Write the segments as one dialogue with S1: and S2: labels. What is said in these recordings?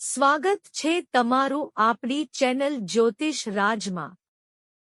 S1: સ્વાગત છે તમારું આપણી ચેનલ જ્યોતિષ રાજમાં.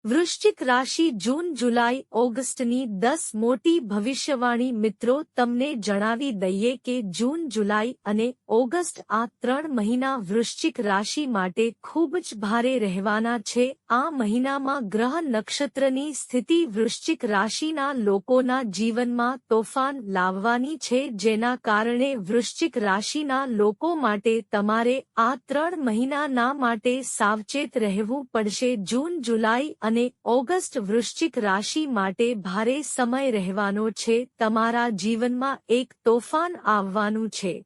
S1: વૃશ્ચિક રાશિ જૂન, જુલાઈ, ઓગસ્ટની દસ મોટી ભવિષ્યવાણી મિત્રો તમને જણાવી દઈએ કે જૂન, જુલાઈ અને ઓગસ્ટ આ ત્રણ મહિના વૃશ્ચિક રાશિ માટે ખૂબ જ ભારે રહેવાના છે. આ મહિનામાં ગ્રહ નક્ષત્રની સ્થિતિ વૃશ્ચિક રાશિના લોકોના જીવનમાં તોફાન લાવવાની છે, જેના કારણે વૃશ્ચિક રાશિના લોકો માટે તમારે આ ત્રણ મહિનાના માટે સાવચેત રહેવું પડશે. જૂન, જુલાઈ અને અને ઓગસ્ટ વૃશ્ચિક રાશિ માટે ભારે સમય રહેવાનો છે. તમારા જીવનમાં એક તોફાન આવવાનું છે.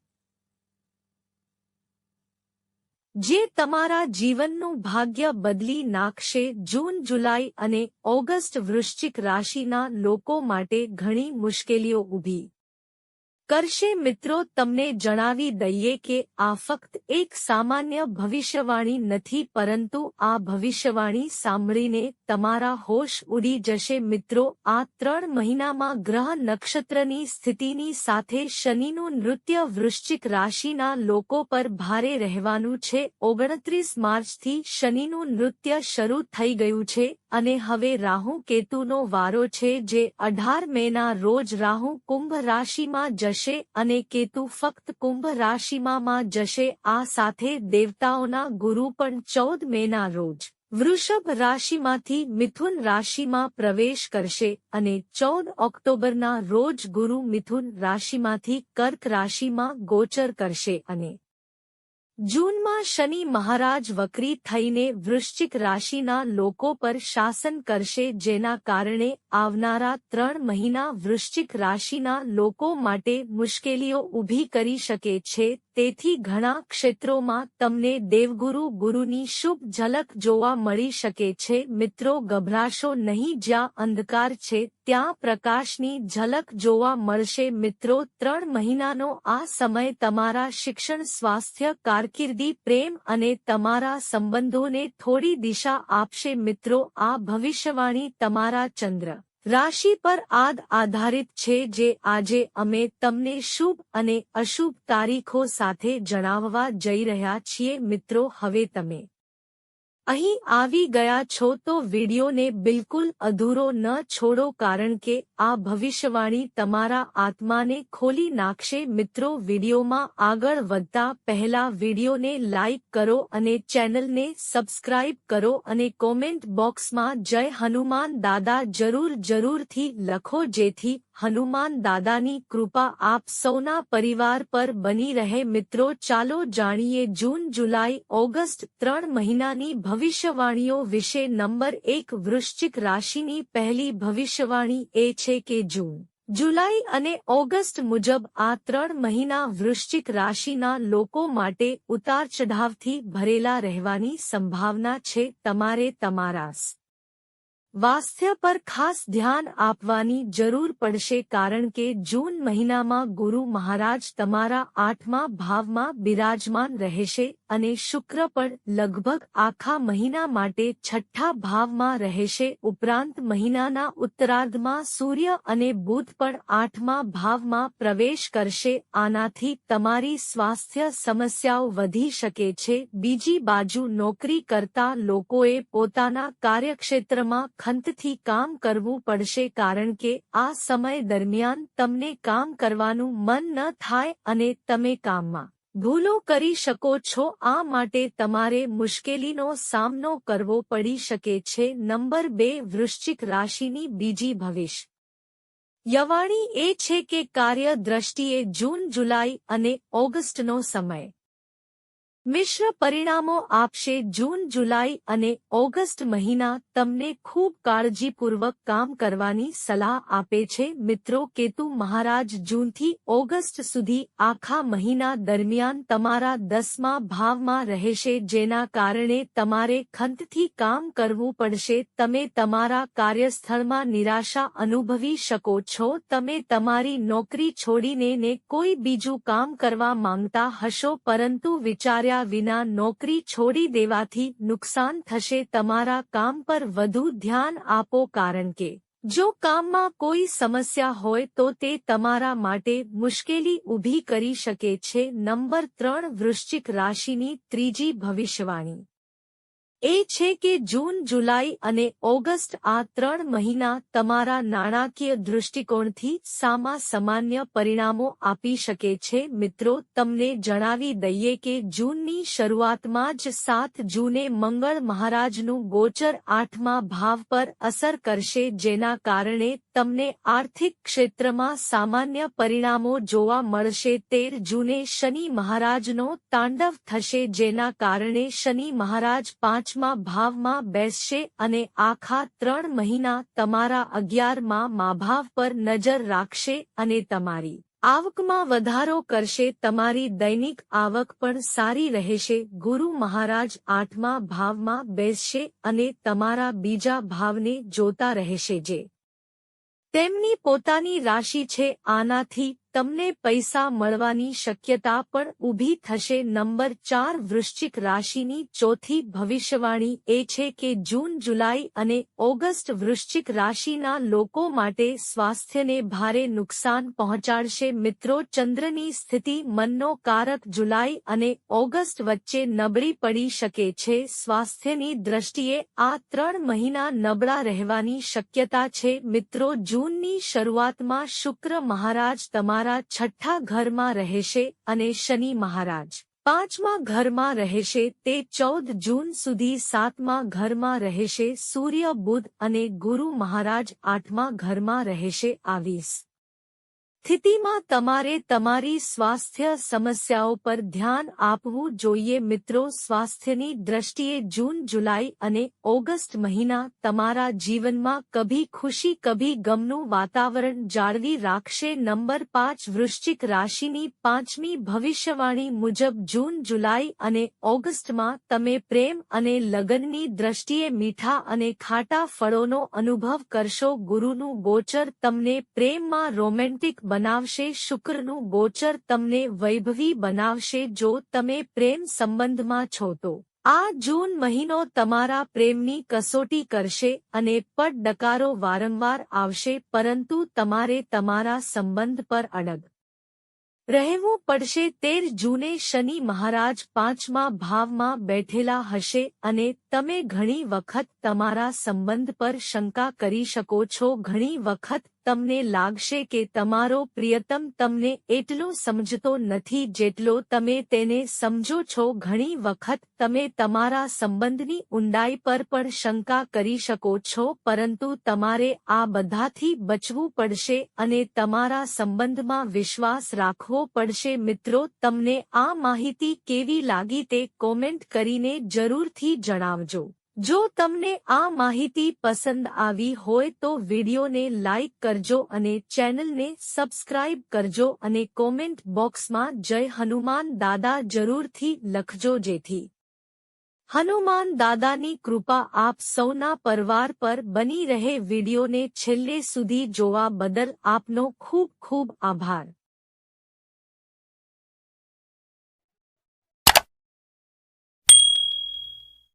S1: જે તમારા જીવનનું ભાગ્ય બદલી નાખશે. જૂન, જુલાઈ અને ઓગસ્ટ વૃશ્ચિક રાશિના લોકો માટે ઘણી મુશ્કેલીઓ ઊભી. કરશે મિત્રો, તમને જણાવી દઈએ કે આ ફક્ત એક સામાન્ય ભવિષ્યવાણી નથી, પરંતુ આ ભવિષ્યવાણી સાંભળીને તમારા હોશ ઉડી જશે. મિત્રો, આ ત્રણ મહિનામાં ગ્રહ નક્ષત્રની સ્થિતિની સાથે શનિનું નૃત્ય વૃશ્ચિક રાશિના લોકો પર ભારે રહેવાનું છે. ઓગણત્રીસ માર્ચથી શનિનું નૃત્ય શરૂ થઈ ગયું છે અને હવે રાહુ કેતુનો વારો છે, જે અઢાર મેના રોજ રાહુ કુંભ રાશિમાં જશે. જશે અને કેતુ ફક્ત કુંભ રાશિમાં જશે. આ સાથે દેવતાઓના ગુરુ પણ ચૌદ મેના રોજ વૃષભ રાશિમાંથી મિથુન રાશિમાં પ્રવેશ કરશે અને ચૌદ ઓક્ટોબરના રોજ ગુરુ મિથુન રાશિમાંથી કર્ક રાશિમાં ગોચર કરશે અને જૂનમાં શનિ મહારાજ વક્રી થઈને વૃશ્ચિક રાશિના લોકો પર શાસન કરશે જેના કારણે આવનારા ત્રણ મહિના વૃશ્ચિક રાશિના લોકો માટે મુશ્કેલીઓ ઊભી કરી શકે છે. તેથી ઘણા ક્ષેત્રોમાં તમને દેવગુરુ ગુરુની શુભ ઝલક જોવા મળી શકે છે. મિત્રો, ગભરાશો નહીં, જ્યાં અંધકાર છે, ત્યાં પ્રકાશની ઝલક જોવા મળશે. મિત્રો, ત્રણ મહિનાનો આ સમય તમારા શિક્ષણ, સ્વાસ્થ્ય, કારકિર્દી, પ્રેમ અને તમારા સંબંધોને થોડી દિશા આપશે. મિત્રો, આ ભવિષ્યવાણી તમારા ચંદ્ર રાશિ પર આદ આધારિત છે જે આજે અમે તમને શુભ અને અશુભ તારીખો સાથે જણાવવા જઈ રહ્યા છીએ મિત્રો. હવે તમે અહીં આવી ગયા છો તો વિડીયોને બિલકુલ અધૂરો ન છોડો કારણ કે આ ભવિષ્યવાણી તમારા આત્માને ખોલી નાખશે. મિત્રો, વિડીયોમાં આગળ વધતા પહેલા વિડીયોને લાઇક કરો અને ચેનલને સબસ્ક્રાઇબ કરો અને કોમેન્ટ બોક્સમાં જય હનુમાન દાદા જરૂર જરૂરથી લખો જેથી હનુમાન દાદાની કૃપા આપ સૌના પરિવાર પર બની રહે. મિત્રો, ચાલો જાણીએ જૂન જુલાઈ ઓગસ્ટ ત્રણ મહિનાની ભવિષ્યવાણીઓ વિશે નંબર એક વૃશ્ચિક રાશિની પહેલી ભવિષ્યવાણી એ છે કે જૂન, જુલાઈ અને ઓગસ્ટ મુજબ આ ત્રણ મહિના વૃશ્ચિક રાશિના લોકો માટે ઉતાર ચઢાવથી ભરેલા રહેવાની સંભાવના છે તમારે તમારા સ્વાસ્થ્ય પર ખાસ ધ્યાન આપવાની જરૂર પડશે કારણ કે જૂન મહિનામાં ગુરુ મહારાજ તમારા આઠમા ભાવમાં બિરાજમાન રહેશે અને શુક્ર પણ લગભગ આખા મહિના માટે છઠ્ઠા ભાવમાં રહેશે. ઉપરાંત મહિનાના ઉત્તરાર્ધમાં સૂર્ય અને બુધ પણ આઠમા ભાવમાં પ્રવેશ કરશે. આનાથી તમારી સ્વાસ્થ્ય સમસ્યાઓ વધી શકે છે. બીજી બાજુ નોકરી કરતા લોકોએ પોતાના કાર્યક્ષેત્રમાં ખંતથી કામ કરવું પડશે કારણ કે આ સમય દરમિયાન તમને કામ કરવાનું મન ન થાય અને તમે કામમાં ભૂલો કરી શકો છો, આ માટે તમારે મુશ્કેલીનો સામનો કરવો પડી શકે છે. નંબર બે, વૃશ્ચિક રાશિની બીજી ભવિષ્ય. યવાણી એ છે કે કાર્ય દ્રષ્ટિએ જૂન, જુલાઈ અને ઓગસ્ટનો સમય. મિશ્ર પરિણામો આપશે જૂન, જુલાઈ અને ઓગસ્ટ મહિના તમને ખૂબ કાળજીપૂર્વક કામ કરવાની સલાહ આપે છે. મિત્રો, કેતુ મહારાજ જૂનથી ઓગસ્ટ સુધી આખા મહિના દરમિયાન તમારા દસમા ભાવમાં રહેશે, જેના કારણે તમારે ખંતથી કામ કરવું પડશે. તમે તમારા કાર્યસ્થળમાં નિરાશા અનુભવી શકો છો. તમે તમારી નોકરી છોડીને ને કોઈ બીજું કામ કરવા માંગતા હશો, પરંતુ વિચાર્યા વિના નોકરી છોડી દેવાથી નુકસાન થશે તમારા કામ પર વધુ ધ્યાન આપો કારણ કે, જો કામમાં કોઈ સમસ્યા હોય તો તે તમારા માટે મુશ્કેલી ઊભી કરી શકે છે. નંબર ત્રણ વૃશ્ચિક રાશિની ત્રીજી ભવિષ્યવાણી. એ છે કે જૂન, જુલાઈ અને ઓગસ્ટ આ ત્રણ મહિના તમારા નાણાકીય દૃષ્ટિકોણથી સામા સામાન્ય પરિણામો આપી શકે છે. મિત્રો, તમને જણાવી દઈએ કે જૂનની શરૂઆતમાં જ સાત જૂને મંગળ મહારાજનું ગોચર આઠમા ભાવ પર અસર કરશે, જેના કારણે તમને આર્થિક ક્ષેત્રમાં સામાન્ય પરિણામો જોવા મળશે. તેર જૂને શનિ મહારાજનો તાંડવ થશે, જેના કારણે શનિ મહારાજ પાંચ પાંચમા ભાવમાં બેસશે અને આખા ત્રણ મહિના તમારા અગિયારમાં માભાવ પર નજર રાખશે અને તમારી આવકમાં વધારો કરશે, તમારી દૈનિક આવક પણ સારી રહેશે. ગુરુ મહારાજ આઠમા ભાવમાં બેસશે અને તમારા બીજા ભાવને જોતા રહેશે જે તેમની પોતાની રાશિ છે. આનાથી તમને પૈસા મળવાની શક્યતા પણ ઊભી થશે. નંબર ચાર વૃશ્ચિક રાશિની ચોથી ભવિષ્યવાણી એ છે કે જૂન, જુલાઈ અને ઓગસ્ટ વૃશ્ચિક રાશિના લોકો માટે સ્વાસ્થ્યને ભારે નુકસાન પહોંચાડશે. મિત્રો, ચંદ્રની સ્થિતિ મનનો કારક જુલાઈ અને ઓગસ્ટ વચ્ચે નબળી પડી શકે છે. સ્વાસ્થ્યની દ્રષ્ટિએ આ ત્રણ મહિના નબળા રહેવાની શક્યતા છે. મિત્રો, જૂનની શરૂઆતમાં શુક્ર મહારાજ તમારા તમારા છઠ્ઠા ઘરમાં રહેશે અને શનિ મહારાજ. પાંચમા ઘરમાં રહેશે તે ચૌદ જૂન સુધી સાતમા ઘરમાં રહેશે સૂર્ય બુધ અને ગુરુ મહારાજ આઠમા ઘરમાં રહેશે આવીસ સ્થિતિમાં તમારે તમારી સ્વાસ્થ્ય સમસ્યાઓ પર ધ્યાન આપવું જોઈએ. મિત્રો, સ્વાસ્થ્યની દ્રષ્ટિએ જૂન, જુલાઈ અને ઓગસ્ટ મહિના તમારા જીવનમાં કભી ખુશી, કભી ગમનું વાતાવરણ જાળવી રાખશે. નંબર પાંચ, વૃશ્ચિક રાશિની પાંચમી ભવિષ્યવાણી મુજબ જૂન, જુલાઈ અને ઓગસ્ટમાં તમે પ્રેમ અને લગ્નની દ્રષ્ટિએ મીઠા અને ખાટા ફળોનો અનુભવ કરશો. ગુરુનું ગોચર તમને પ્રેમમાં રોમેન્ટિક બનાવશે, શુક્રનું ગોચર તમને વૈભવી બનાવશે, જો તમે પ્રેમ સંબંધમાં છો તો. આ જૂન મહિનો તમારા પ્રેમની કસોટી કરશે અને પટ ડકારો વારંવાર આવશે, પરંતુ તમારે તમારા સંબંધ પર અડગ રહેવું પડશે. તેર જૂને શનિ મહારાજ પાંચમા ભાવમાં બેઠેલા હશે અને તમે ઘણી વખત તમારા સંબંધ પર શંકા કરી શકો છો. ઘણી વખત તમને લાગશે કે તમારો પ્રિયતમ તમને એટલો સમજતો નથી જેટલો તમે તેને સમજો છો. ઘણી વખત તમે તમારા સંબંધની ઊંડાઈ પર પણ શંકા કરી શકો છો, પરંતુ તમારે આ બધાથી બચવું પડશે અને તમારા સંબંધમાં વિશ્વાસ રાખવો પડશે. મિત્રો, તમને આ માહિતી કેવી લાગી તે કોમેન્ટ કરીને જરૂરથી જણાવજો. જો તમને આ માહિતી પસંદ આવી હોય તો વિડીયોને લાઇક કરજો અને ચેનલને સબસ્ક્રાઇબ કરજો અને કોમેન્ટ બોક્સમાં જય હનુમાન દાદા જરૂરથી લખજો જેથી હનુમાન દાદાની કૃપા આપ સૌના પરવાર પર બની રહે. વિડીયોને છેલ્લે સુધી જોવા બદલ આપનો ખૂબ ખૂબ આભાર.